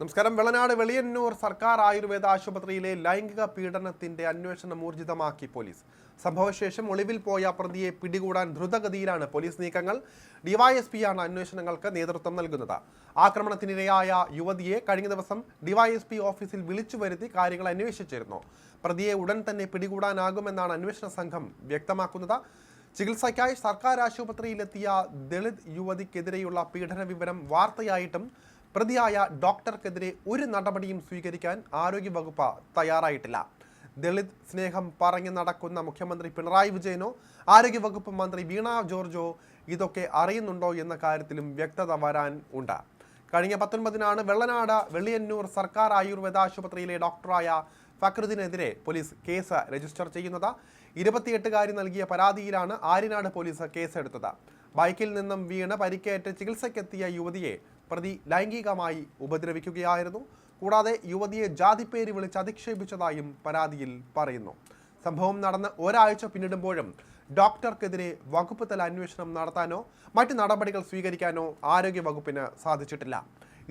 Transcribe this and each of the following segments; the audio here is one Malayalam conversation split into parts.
നമസ്കാരം. വെളനാട് വെളിയന്നൂർ സർക്കാർ ആയുർവേദ ആശുപത്രിയിലെ ലൈംഗിക പീഡനത്തിന്റെ അന്വേഷണം ഊർജിതമാക്കി പോലീസ്. സംഭവശേഷം ഒളിവിൽ പോയ പ്രതിയെ പിടികൂടാൻ ദ്രുതഗതിയിലാണ് പോലീസ് നീക്കങ്ങൾ. ഡിവൈഎസ്പിയാണ് അന്വേഷണങ്ങൾക്ക് നേതൃത്വം നൽകുന്നത്. ആക്രമണത്തിനിരയായ യുവതിയെ കഴിഞ്ഞ ദിവസം ഡിവൈഎസ്പി ഓഫീസിൽ വിളിച്ചു വരുത്തി കാര്യങ്ങൾ അന്വേഷിച്ചിരുന്നു. പ്രതിയെ ഉടൻ തന്നെ പിടികൂടാനാകുമെന്നാണ് അന്വേഷണ സംഘം വ്യക്തമാക്കുന്നത്. ചികിത്സയ്ക്കായി സർക്കാർ ആശുപത്രിയിലെത്തിയ ദളിത് യുവതിക്കെതിരെയുള്ള പീഡന വിവരം വാർത്തയായിട്ടും പ്രതിയായ ഡോക്ടർക്കെതിരെ ഒരു നടപടിയും സ്വീകരിക്കാൻ ആരോഗ്യവകുപ്പ് തയ്യാറായിട്ടില്ല. ദളിത് സ്നേഹം പറഞ്ഞു നടക്കുന്ന മുഖ്യമന്ത്രി പിണറായി വിജയനോ ആരോഗ്യവകുപ്പ് മന്ത്രി വീണ ജോർജോ ഇതൊക്കെ അറിയുന്നുണ്ടോ എന്ന കാര്യത്തിലും വ്യക്തത വരാൻ ഉണ്ട്. കഴിഞ്ഞ പത്തൊൻപതിനാണ് വെള്ളനാട് വെള്ളിയന്നൂർ സർക്കാർ ആയുർവേദ ആശുപത്രിയിലെ ഡോക്ടറായ ഫക്രുദ്ദീനെതിരെ പോലീസ് കേസ് രജിസ്റ്റർ ചെയ്യുന്നത്. ഇരുപത്തിയെട്ടുകാരി നൽകിയ പരാതിയിലാണ് ആര്യനാട് പോലീസ് കേസെടുത്തത്. ബൈക്കിൽ നിന്നും വീണ് പരിക്കേറ്റ് ചികിത്സയ്ക്കെത്തിയ യുവതിയെ പ്രതി ലൈംഗികമായി ഉപദ്രവിക്കുകയായിരുന്നു. കൂടാതെ യുവതിയെ ജാതിപ്പേര് വിളിച്ച് അധിക്ഷേപിച്ചതായും പരാതിയിൽ പറയുന്നു. സംഭവം നടന്ന് ഒരാഴ്ച പിന്നിടുമ്പോഴും ഡോക്ടർക്കെതിരെ വകുപ്പ് തല അന്വേഷണം നടത്താനോ മറ്റ് നടപടികൾ സ്വീകരിക്കാനോ ആരോഗ്യ വകുപ്പിന് സാധിച്ചിട്ടില്ല.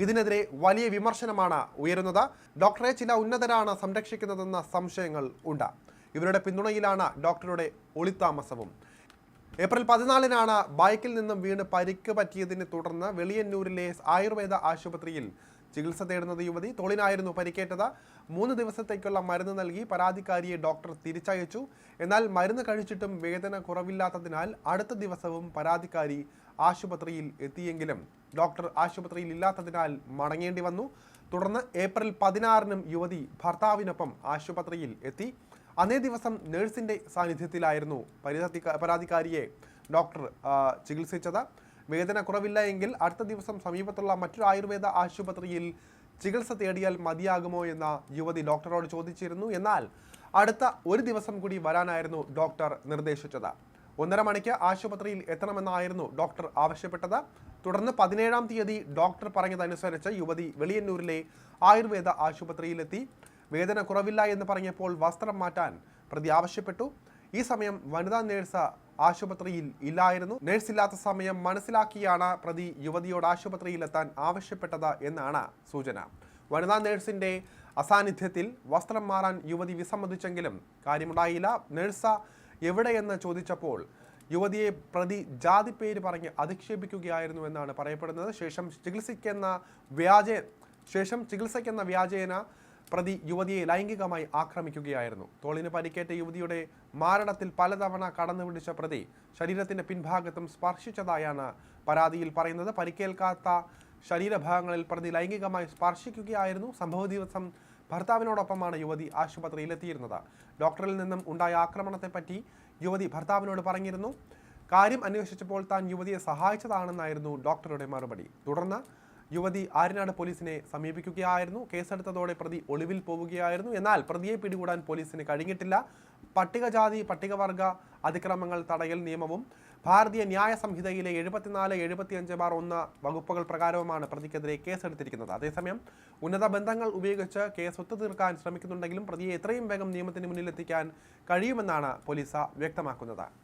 ഇതിനെതിരെ വലിയ വിമർശനമാണ് ഉയരുന്നത്. ഡോക്ടറെ ചില ഉന്നതരാണ് സംരക്ഷിക്കുന്നതെന്ന സംശയങ്ങൾ ഉണ്ട്. ഇവരുടെ പിന്തുണയിലാണ് ഡോക്ടറുടെ ഒളിത്താമസവും. ഏപ്രിൽ പതിനാലിനാണ് ബൈക്കിൽ നിന്നും വീണ് പരിക്ക് പറ്റിയതിനെ തുടർന്ന് വെളിയന്നൂരിലെ ആയുർവേദ ആശുപത്രിയിൽ ചികിത്സ തേടുന്നത് യുവതി. തോളിനായിരുന്നു പരിക്കേറ്റത്. മൂന്ന് ദിവസത്തേക്കുള്ള മരുന്ന് നൽകി പരാതിക്കാരിയെ ഡോക്ടർ തിരിച്ചയച്ചു. എന്നാൽ മരുന്ന് കഴിച്ചിട്ടും വേദന കുറവില്ലാത്തതിനാൽ അടുത്ത ദിവസവും പരാതിക്കാരി ആശുപത്രിയിൽ എത്തിയെങ്കിലും ഡോക്ടർ ആശുപത്രിയിൽ ഇല്ലാത്തതിനാൽ മടങ്ങേണ്ടി വന്നു. തുടർന്ന് ഏപ്രിൽ പതിനാറിനും യുവതി ഭർത്താവിനൊപ്പം ആശുപത്രിയിൽ എത്തി. അന്നേ ദിവസം നഴ്സിന്റെ സാന്നിധ്യത്തിലായിരുന്നു പരിധി പരാതിക്കാരിയെ ഡോക്ടർ ചികിത്സിച്ചത്. വേദന കുറവില്ല എങ്കിൽ അടുത്ത ദിവസം സമീപത്തുള്ള മറ്റൊരു ആയുർവേദ ആശുപത്രിയിൽ ചികിത്സ തേടിയാൽ മതിയാകുമോ എന്ന യുവതി ഡോക്ടറോട് ചോദിച്ചിരുന്നു. എന്നാൽ അടുത്ത ഒരു ദിവസം കൂടി വരാനായിരുന്നു ഡോക്ടർ നിർദ്ദേശിച്ചത്. ഒന്നര മണിക്ക് ആശുപത്രിയിൽ എത്തണമെന്നായിരുന്നു ഡോക്ടർ ആവശ്യപ്പെട്ടത്. തുടർന്ന് പതിനേഴാം തീയതി ഡോക്ടർ പറഞ്ഞതനുസരിച്ച് യുവതി വെളിയന്നൂരിലെ ആയുർവേദ ആശുപത്രിയിലെത്തി. വേദന കുറവില്ല എന്ന് പറഞ്ഞപ്പോൾ വസ്ത്രം മാറ്റാൻ പ്രതി ആവശ്യപ്പെട്ടു. ഈ സമയം വനിതാ നേഴ്സ് ആശുപത്രിയിൽ ഇല്ലായിരുന്നു. നേഴ്സ് ഇല്ലാത്ത സമയം മനസ്സിലാക്കിയാണ് പ്രതി യുവതിയോട് ആശുപത്രിയിലെത്താൻ ആവശ്യപ്പെട്ടത് എന്നാണ് സൂചന. വനിതാ നേഴ്സിന്റെ അസാന്നിധ്യത്തിൽ വസ്ത്രം മാറാൻ യുവതി വിസമ്മതിച്ചെങ്കിലും കാര്യമുണ്ടായില്ല. നേഴ്സ എവിടെയെന്ന് ചോദിച്ചപ്പോൾ യുവതിയെ പ്രതി ജാതിപ്പേര് പറഞ്ഞ് അധിക്ഷേപിക്കുകയായിരുന്നു എന്നാണ് പറയപ്പെടുന്നത്. ശേഷം ചികിത്സിക്കുന്ന വ്യാജ ശേഷം ചികിത്സയ്ക്കെന്ന വ്യാജേന പ്രതി യുവതിയെ ലൈംഗികമായി ആക്രമിക്കുകയായിരുന്നു. തോളിന് പരിക്കേറ്റ യുവതിയുടെ മാരണത്തിൽ പലതവണ കടന്നു പിടിച്ച പ്രതി ശരീരത്തിന്റെ പിൻഭാഗത്തും സ്പർശിച്ചതായാണ് പരാതിയിൽ പറയുന്നത്. പരിക്കേൽക്കാത്ത ശരീരഭാഗങ്ങളിൽ പ്രതി ലൈംഗികമായി സ്പർശിക്കുകയായിരുന്നു. സംഭവ ദിവസം ഭർത്താവിനോടൊപ്പമാണ് യുവതി ആശുപത്രിയിലെത്തിയിരുന്നത്. ഡോക്ടറിൽ നിന്നും ഉണ്ടായ ആക്രമണത്തെപ്പറ്റി യുവതി ഭർത്താവിനോട് പറഞ്ഞിരുന്നു. കാര്യം അന്വേഷിച്ചപ്പോൾ താൻ യുവതിയെ സഹായിച്ചതാണെന്നായിരുന്നു ഡോക്ടറുടെ മറുപടി. തുടർന്ന് യുവതി ആര്യനാട് പോലീസിനെ സമീപിക്കുകയായിരുന്നു. കേസെടുത്തതോടെ പ്രതി ഒളിവിൽ പോവുകയായിരുന്നു. എന്നാൽ പ്രതിയെ പിടികൂടാൻ പോലീസിന് കഴിഞ്ഞിട്ടില്ല. പട്ടികജാതി പട്ടികവർഗ അതിക്രമങ്ങൾ തടയൽ നിയമവും ഭാരതീയ ന്യായ സംഹിതയിലെ എഴുപത്തിനാല് എഴുപത്തിയഞ്ച് ബാർ ഒന്ന് വകുപ്പുകൾ പ്രകാരവുമാണ് പ്രതിക്കെതിരെ കേസെടുത്തിരിക്കുന്നത്. അതേസമയം ഉന്നത ബന്ധങ്ങൾ ഉപയോഗിച്ച് കേസ് ഒത്തുതീർക്കാൻ ശ്രമിക്കുന്നുണ്ടെങ്കിലും പ്രതിയെ എത്രയും വേഗം നിയമത്തിന് മുന്നിലെത്തിക്കാൻ കഴിയുമെന്നാണ് പോലീസ് വ്യക്തമാക്കുന്നത്.